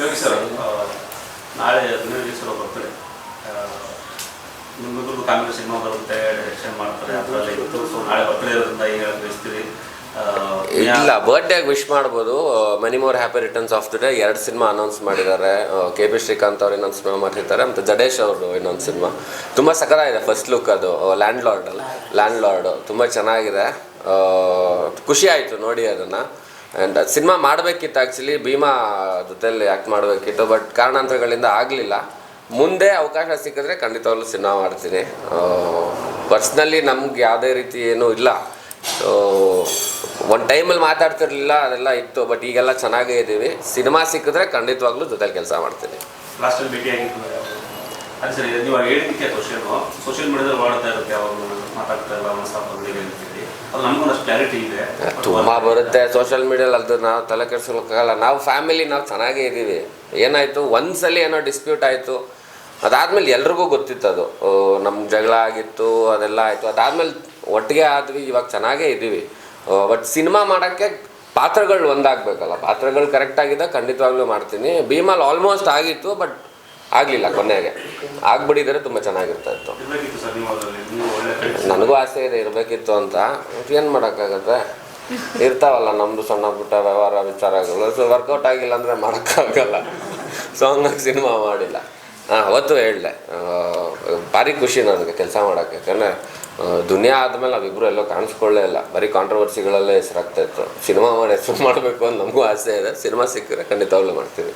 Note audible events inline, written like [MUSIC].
Yogi sir ನಾಳೆ ಹದಿನೈದು cinema ಬರುತ್ತೆ ಮಾಡ್ತಾರೆ ಅದರಲ್ಲಿ ಇವತ್ತು ಸೊ ನಾಳೆ ಇರೋದ್ರಿಂದ ಏನು ಬಯಸ್ತೀರಿ? ಇಲ್ಲ ಬರ್ಡೇಗೆ ವಿಶ್ ಮಾಡ್ಬೋದು. Many more happy returns of the day ಎರಡು ಸಿನಿಮಾ ಅನೌನ್ಸ್ ಮಾಡಿದ್ದಾರೆ. ಕೆ ಪಿ ಶ್ರೀಕಾಂತ್ ಅವ್ರು ಇನ್ನೊಂದು ಸಿನಿಮಾ ಮಾಡಿರ್ತಾರೆ ಮತ್ತು ಜಡೇಶ್ ಅವರು ಇನ್ನೊಂದು ಸಿನಿಮಾ. ತುಂಬ ಇದೆ ಫಸ್ಟ್ ಲುಕ್ ಅದು ಲ್ಯಾಂಡ್ ಲಾರ್ಡ್ ಅಲ್ಲ. ಲ್ಯಾಂಡ್ ಲಾರ್ಡು ತುಂಬ ಚೆನ್ನಾಗಿದೆ. ಖುಷಿ ಆಯಿತು ನೋಡಿ ಅದನ್ನು. ಆ್ಯಂಡ್ ಸಿನಿಮಾ ಮಾಡಬೇಕಿತ್ತು ಆ್ಯಕ್ಚುಲಿ ಭೀಮಾ ಜೊತೆಯಲ್ಲಿ ಆ್ಯಕ್ಟ್ ಮಾಡಬೇಕಿತ್ತು ಬಟ್ ಕಾರಣಾಂತರಗಳಿಂದ ಆಗಲಿಲ್ಲ. ಮುಂದೆ ಅವಕಾಶ ಸಿಕ್ಕಿದ್ರೆ ಖಂಡಿತವಾಗ್ಲೂ ಸಿನಿಮಾ ಮಾಡ್ತೀನಿ. ಪರ್ಸ್ನಲಿ ನಮ್ಗೆ ಯಾವುದೇ ರೀತಿ ಏನೂ ಇಲ್ಲ. ಒಂದು ಟೈಮಲ್ಲಿ ಮಾತಾಡ್ತಿರ್ಲಿಲ್ಲ, ಅದೆಲ್ಲ ಇತ್ತು ಬಟ್ ಈಗೆಲ್ಲ ಚೆನ್ನಾಗೇ ಇದ್ದೀವಿ ಸಿನಿಮಾ ಸಿಕ್ಕಿದ್ರೆ ಖಂಡಿತವಾಗ್ಲೂ ಜೊತೆಲಿ ಕೆಲಸ ಮಾಡ್ತೀನಿ. ಸೋಷಿಯಲ್ ಮೀಡಿಯಾದಲ್ಲಿ ಮಾಡ್ತಾ ಇರುತ್ತೆ ಅಂತೇಳಿ ಅದು ನಮಗೊಂದಷ್ಟು ಕ್ಲಾರಿಟಿ ಇದೆ. ತುಂಬ ಬರುತ್ತೆ ಸೋಷಿಯಲ್ ಮೀಡಿಯಲ್ಲಿ ಅದು ನಾವು ತಲೆ ಕೆಡಿಸ್ಕೊಳಕ್ಕಾಗಲ್ಲ. ನಾವು ಫ್ಯಾಮಿಲಿ ನಾವು ಚೆನ್ನಾಗೇ ಇದ್ದೀವಿ. ಏನಾಯಿತು? ಒಂದ್ಸಲಿ ಏನೋ ಡಿಸ್ಪ್ಯೂಟ್ ಆಯಿತು. ಅದಾದ್ಮೇಲೆ ಎಲ್ರಿಗೂ ಗೊತ್ತಿತ್ತು ಅದು. ನಮ್ಮ ಜಗಳ ಆಗಿತ್ತು ಅದೆಲ್ಲ ಆಯಿತು. ಅದಾದ್ಮೇಲೆ ಒಟ್ಟಿಗೆ ಆದ್ವಿ ಇವಾಗ ಚೆನ್ನಾಗೇ ಇದ್ದೀವಿ. ಬಟ್ ಸಿನಿಮಾ ಮಾಡೋಕ್ಕೆ ಪಾತ್ರಗಳು ಒಂದಾಗಬೇಕಲ್ಲ. ಪಾತ್ರಗಳು ಕರೆಕ್ಟ್ ಆಗಿದೆ ಖಂಡಿತವಾಗ್ಲೂ ಮಾಡ್ತೀನಿ. ಭೀಮಲ್ ಆಲ್ಮೋಸ್ಟ್ ಆಗಿತ್ತು ಬಟ್ ಆಗಲಿಲ್ಲ ಕೊನೆಗೆ. ಆಗ್ಬಿಟ್ಟಿದ್ರೆ ತುಂಬ ಚೆನ್ನಾಗಿರ್ತಾ ಇತ್ತು. ನನಗೂ ಆಸೆ ಇದೆ, ಇರಬೇಕಿತ್ತು ಅಂತ. ಏನು ಮಾಡೋಕ್ಕಾಗತ್ತೆ? ಇರ್ತಾವಲ್ಲ ನಮ್ಮದು ಸಣ್ಣ ಪುಟ್ಟ ವ್ಯವಹಾರ, ವಿಚಾರಗಳು. ಸೊ ವರ್ಕೌಟ್ ಆಗಿಲ್ಲ ಅಂದರೆ ಮಾಡೋಕ್ಕಾಗಲ್ಲ. ಸೊ ಹಂಗಾಗಿ ಸಿನಿಮಾ ಮಾಡಿಲ್ಲ. ಹಾಂ, ಅವತ್ತು ಹೇಳಲೆ ಭಾರಿ ಖುಷಿ ನನಗೆ ಕೆಲಸ ಮಾಡೋಕ್ಕೆ. ಯಾಕಂದರೆ ದುನಿಯಾ ಆದಮೇಲೆ ನಾವಿಬ್ಬರು ಎಲ್ಲೋ ಕಾಣಿಸ್ಕೊಳ್ಳೇ ಇಲ್ಲ. ಬರೀ ಕಾಂಟ್ರವರ್ಸಿಗಳಲ್ಲೇ ಹೆಸರಾಗ್ತಾ ಇತ್ತು. ಸಿನಿಮಾ ಮಾಡಿ ಹೆಸರು [LAUGHS] ಮಾಡಬೇಕು ಅಂತ ನಮಗೂ ಆಸೆ ಇದೆ. ಸಿನಿಮಾ ಸಿಕ್ಕಿದ್ರೆ ಖಂಡಿತವಾಗ್ಲೂ ಮಾಡ್ತೀವಿ.